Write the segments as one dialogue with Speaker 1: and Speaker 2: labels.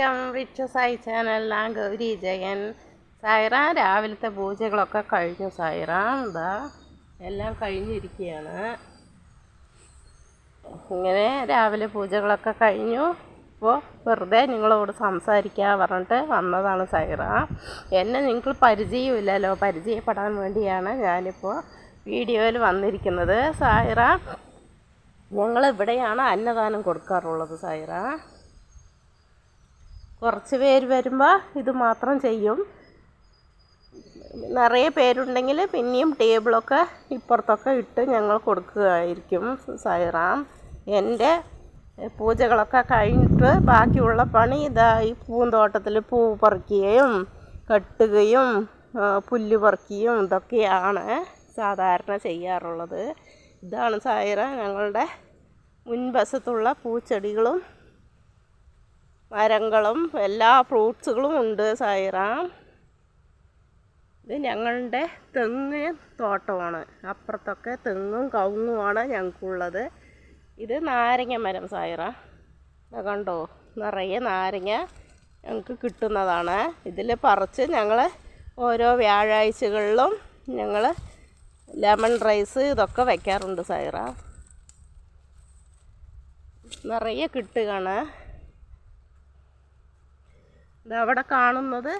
Speaker 1: Welcome which Sai ഞാൻ ഗൗരി ജയൻ സായിറാം. രാവിലത്തെ പൂജകളൊക്കെ കഴിഞ്ഞു. സായിറാം എന്താ എല്ലാം കഴിഞ്ഞിരിക്കുകയാണ് ഇങ്ങനെ രാവിലെ പൂജകളൊക്കെ കഴിഞ്ഞു. അപ്പോൾ വെറുതെ നിങ്ങളോട് സംസാരിക്കാൻ പറഞ്ഞിട്ട് വന്നതാണ് സൈറ എന്നെ നിങ്ങൾക്ക് പരിചയമില്ലല്ലോ. പരിചയപ്പെടാൻ വേണ്ടിയാണ് ഞാനിപ്പോൾ വീഡിയോയിൽ വന്നിരിക്കുന്നത്. സായിറ ഞങ്ങൾ ഇവിടെയാണ് അന്നദാനം കൊടുക്കാറുള്ളത് സായിറ. കുറച്ച് പേര് വരുമ്പോൾ ഇത് മാത്രം ചെയ്യും. നിറയെ പേരുണ്ടെങ്കിൽ പിന്നെയും ടേബിളൊക്കെ ഇപ്പുറത്തൊക്കെ ഇട്ട് ഞങ്ങൾ കൊടുക്കുകയായിരിക്കും. സൈറാം എന്റെ പൂജകളൊക്കെ കഴിഞ്ഞിട്ട് ബാക്കിയുള്ള പണി ഇതാ ഈ പൂന്തോട്ടത്തിൽ പൂ പറിക്കുകയും കെട്ടുകയും പുല്ല് പറിക്കുകയും ഇതൊക്കെയാണ് സാധാരണ ചെയ്യാറുള്ളത്. ഇതാണ് സായിറ ഞങ്ങളുടെ മുൻവശത്തുള്ള പൂച്ചെടികളും മരങ്ങളും എല്ലാ ഫ്രൂട്ട്സുകളും ഉണ്ട് സൈറ ഇത് ഞങ്ങളുടെ തെങ്ങ് തോട്ടമാണ്. അപ്പുറത്തൊക്കെ തെങ്ങും കവുങ്ങുമാണ് ഞങ്ങൾക്കുള്ളത്. ഇത് നാരങ്ങ മരം സൈറ കണ്ടോ? നിറയെ നാരങ്ങ ഞങ്ങൾക്ക് കിട്ടുന്നതാണ്. ഇതിൽ പറിച്ച് ഞങ്ങൾ ഓരോ വ്യാഴാഴ്ചകളിലും ഞങ്ങൾ ലെമൺ റൈസ് ഇതൊക്കെ വയ്ക്കാറുണ്ട് സൈറ നിറയെ കിട്ടുകയാണ്. ഇതവിടെ കാണുന്നത്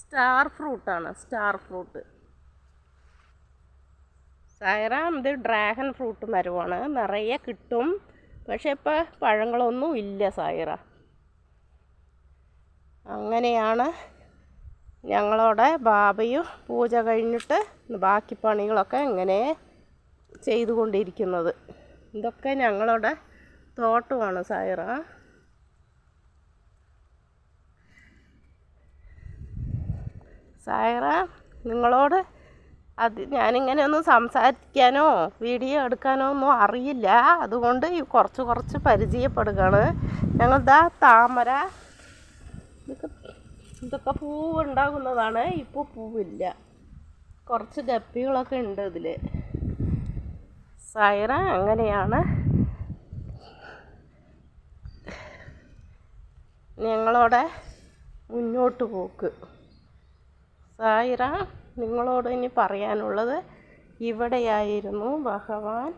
Speaker 1: സ്റ്റാർ ഫ്രൂട്ടാണ് സ്റ്റാർ ഫ്രൂട്ട്. സൈറ ഇത് ഡ്രാഗൺ ഫ്രൂട്ട് മരമാണ് നിറയെ കിട്ടും. പക്ഷെ ഇപ്പോൾ പഴങ്ങളൊന്നും ഇല്ല സൈറ. അങ്ങനെയാണ് ഞങ്ങളോടെ ബാബയും പൂജ കഴിഞ്ഞിട്ട് ബാക്കി പണികളൊക്കെ ഇങ്ങനെ ചെയ്തുകൊണ്ടിരിക്കുന്നത്. ഇതൊക്കെ ഞങ്ങളുടെ തോട്ടമാണ് സൈറ. സായറ നിങ്ങളോട് അത് ഞാനിങ്ങനെ ഒന്നും സംസാരിക്കാനോ വീഡിയോ എടുക്കാനോ ഒന്നും അറിയില്ല. അതുകൊണ്ട് ഈ കുറച്ച് കുറച്ച് പരിചയപ്പെടുകയാണ്. ഞങ്ങളിതാ താമര. ഇതൊക്കെ ഇതൊക്കെ പൂവ് ഉണ്ടാകുന്നതാണ് ഇപ്പോൾ പൂവില്ല. കുറച്ച് ഗപ്പികളൊക്കെ ഉണ്ട് ഇതിൽ സൈറ അങ്ങനെയാണ്. ഞങ്ങളോടെ മുന്നോട്ട് പോക്ക്. സായിറ നിങ്ങളോട് ഇനി പറയാനുള്ളത് ഇവിടെയായിരുന്നു ഭഗവാൻ.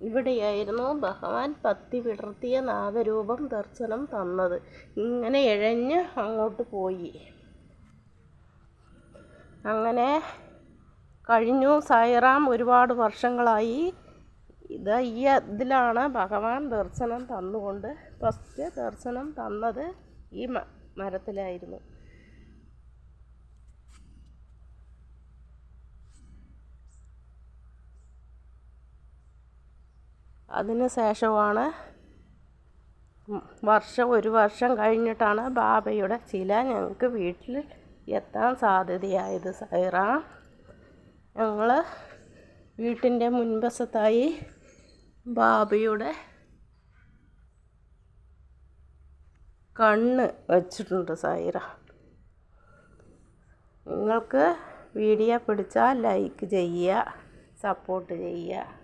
Speaker 1: ഇവിടെയായിരുന്നു ഭഗവാൻ പത്തി വിടർത്തിയ നാഗരൂപം ദർശനം തന്നത്. ഇങ്ങനെ ഇഴഞ്ഞ് അങ്ങോട്ട് പോയി. അങ്ങനെ കഴിഞ്ഞു. സായിറാം ഒരുപാട് വർഷങ്ങളായി. ഇത് ഈ ഇതിലാണ് ഭഗവാൻ ദർശനം തന്നുകൊണ്ട് ഫസ്റ്റ് ദർശനം തന്നത് ഈ മരത്തിലായിരുന്നു. അതിന് ശേഷമാണ് വർഷം ഒരു വർഷം കഴിഞ്ഞിട്ടാണ് ബാബയുടെ ചില ഞങ്ങൾക്ക് വീട്ടിൽ എത്താൻ സാധ്യതയായത്. സൈറ ഞങ്ങൾ വീട്ടിന്റെ മുൻവശത്തായി ബാബയുടെ കണ്ണ് വച്ചിട്ടുണ്ട് സൈറ. നിങ്ങൾക്ക് വീഡിയോ പിടിച്ചാൽ ലൈക്ക് ചെയ്യുക സപ്പോർട്ട് ചെയ്യുക.